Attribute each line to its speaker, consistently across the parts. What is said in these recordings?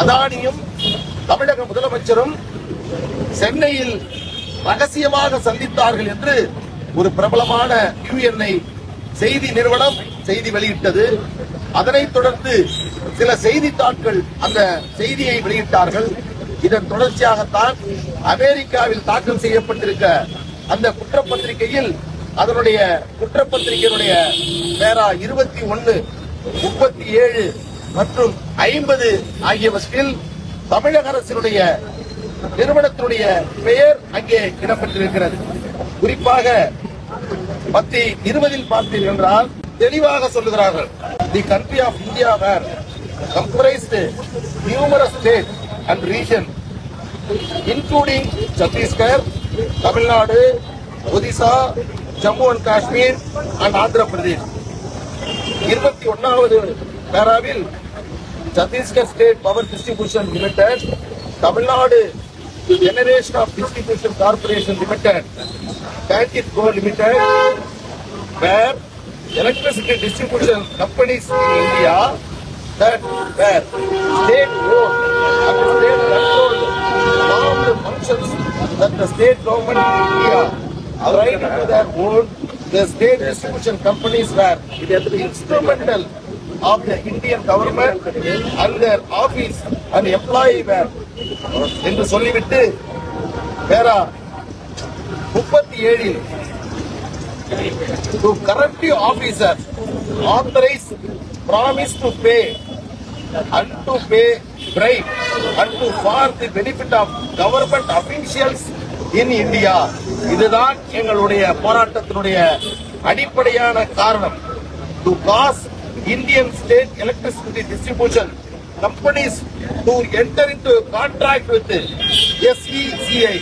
Speaker 1: அதானியும் தமிழக முதலமைச்சரும் சென்னையில் ரகசியமாக சந்தித்தார்கள் என்று ஒரு பிரபலமான யுஎன்ஐ செய்தி நிறுவனம் செய்தி வெளியிட்டது. அதனைத் தொடர்ந்து சில செய்தித்தாட்கள் அந்த செய்தியை வெளியிட்டார்கள். இதன் தொடர்ச்சியாகத்தான் அமெரிக்காவில் தாக்கல் செய்யப்பட்டிருக்க அந்த குற்றப்பத்திரிகையில் அதனுடைய குற்றப்பத்திரிகையினுடைய பேரா இருபத்தி ஒன்னு முப்பத்தி ஏழு மற்றும் ஐம்பது ஆகியவற்றில் தமிழக அரசினுடைய நிறுவனத்தினுடைய பெயர் அங்கே இடம்பெற்றிருக்கிறது. குறிப்பாக பத்தி இருபதில் பார்த்தீர்கள் என்றால் தெளிவாக சொல்லுகிறார்கள். The country of India where comprised numerous state and region including Chhattisgarh Tamil Nadu Odisha Jammu and Kashmir and Andhra Pradesh இருபத்தி ஒன்னாவது பேராவில் Chhattisgarh state power distribution limited Tamil Nadu generation of distribution corporation limited packet co limited where electricity distribution companies in India that were state owned and state controlled performed functions that the state government in India right to their own the state distribution companies were instrumental of the Indian government and their office and employee were என்று சொல்லிவிட்டு வேற முப்பத்தி ஏழில் to corrective officer authorize promise to pay and to pay bribe and to for the benefit of government officials in India இதுதான் எங்களுடைய போராட்டத்தினுடைய அடிப்படையான காரணம் to cause Indian state electricity distribution companies to enter into a contract with SECI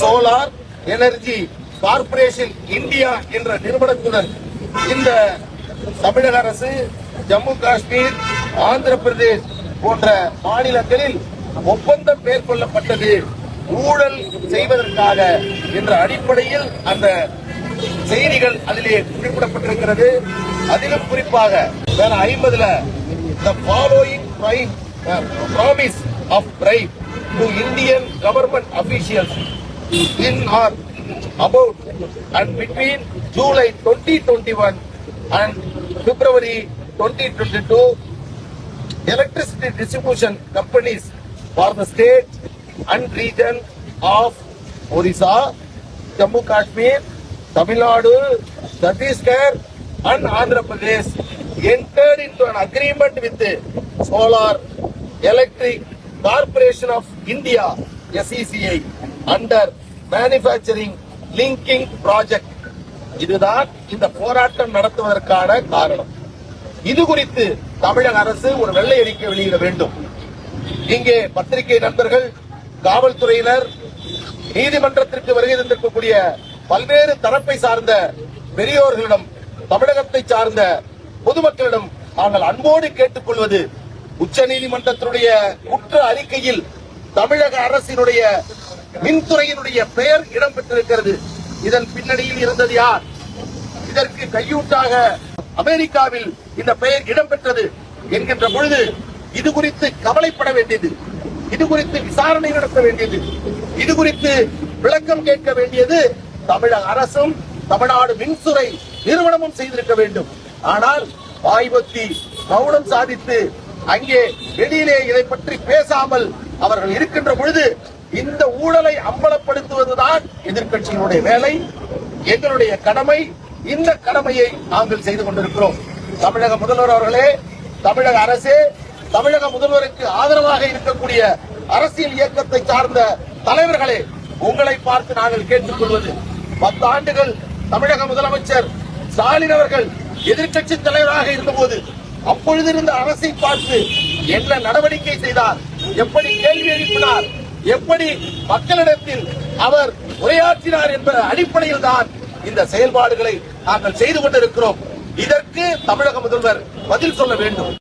Speaker 1: solar energy corporation India என்ற நிறுவனத்துடன் இந்த தமிழக அரசு ஜம்மு காஷ்மீர் ஆந்திர பிரதேஷ் போன்ற மாநிலங்களில் ஒப்பந்தம் மேற்கொள்ளப்பட்டது. ஊழல் செய்வதற்காக என்ற அடிப்படையில் அந்த செய்திகள் அதிலே குறிப்பிடப்பட்டிருக்கிறது அதிலும் குறிப்பாக வேற ஐம்பதுல the following prime promise of prime to Indian government officials in or about and between July twenty twenty one and February twenty twenty two electricity distribution companies for the state and region of Orissa, Jammu Kashmir Tamil Nadu Chhattisgarh and Andhra Pradesh entered into an agreement with the Solar Electric Corporation of India SECI under manufacturing linking இதுதான் இந்த போராட்டம் நடத்துவதற்கான காரணம் இது குறித்து தமிழக அரசு ஒரு வெள்ளை அறிக்கை வெளியிட வேண்டும் இங்கே பத்திரிகை நண்பர்கள் காவல்துறையினர் நீதிமன்றத்திற்கு வருகை தந்திருக்கக்கூடிய பல்வேறு தரப்பை சார்ந்த பெரியோர்களிடம் தமிழகத்தை சார்ந்த பொதுமக்களிடம் நாங்கள் அன்போடு கேட்டுக்கொள்வது உச்ச நீதிமன்றத்தினுடைய குற்ற அறிக்கையில் தமிழக அரசினுடைய மின்துறையினுடைய பெயர் இடம்பெற்றிருக்கிறது. இதன் பின்னணியில் இருந்தது யார்? இதற்கு கையூட்டாக அமெரிக்காவில் இந்த பெயர் இடம்பெற்றது என்கின்ற பொழுது இது குறித்து கவலைப்பட வேண்டியது. இது குறித்து விசாரணை நடத்த வேண்டியது. இது குறித்து விளக்கம் கேட்க வேண்டியது தமிழக அரசும் தமிழ்நாடு மின்துறை நிறுவனமும் செய்திருக்க வேண்டும். ஆனால் வாய்வத்தி மௌனம் சாதித்து அங்கே வெளியிலே இதை பற்றி பேசாமல் அவர்கள் இருக்கின்ற பொழுது இந்த ஊழலை அம்பலப்படுத்துவதுதான் எதிர்கட்சியினுடைய வேலை எங்களுடைய கடமை இந்த கடமையை நாங்கள் செய்து கொண்டிருக்கிறோம். தமிழக முதல்வர் அவர்களே தமிழக அரசே தமிழக முதல்வருக்கு ஆதரவாக இருக்கக்கூடிய அரசியல் இயக்கத்தை சார்ந்த தலைவர்களே உங்களை பார்த்து நாங்கள் கேட்டுக்கொள்வது பத்து ஆண்டுகள் தமிழக முதலமைச்சர் ஸ்டாலின் அவர்கள் எதிர்கட்சி தலைவராக இருந்தபோது அப்பொழுது இருந்த அரசை பார்த்து என்ன நடவடிக்கை செய்தார்? எப்படி கேள்வி எழுப்பினார்? எப்படி மக்களிடத்தில் அவர் உரையாற்றினார் என்ற அடிப்படையில் தான் இந்த செயல்பாடுகளை நாங்கள் செய்து கொண்டிருக்கிறோம். இதற்கு தமிழக முதல்வர் பதில் சொல்ல வேண்டும்.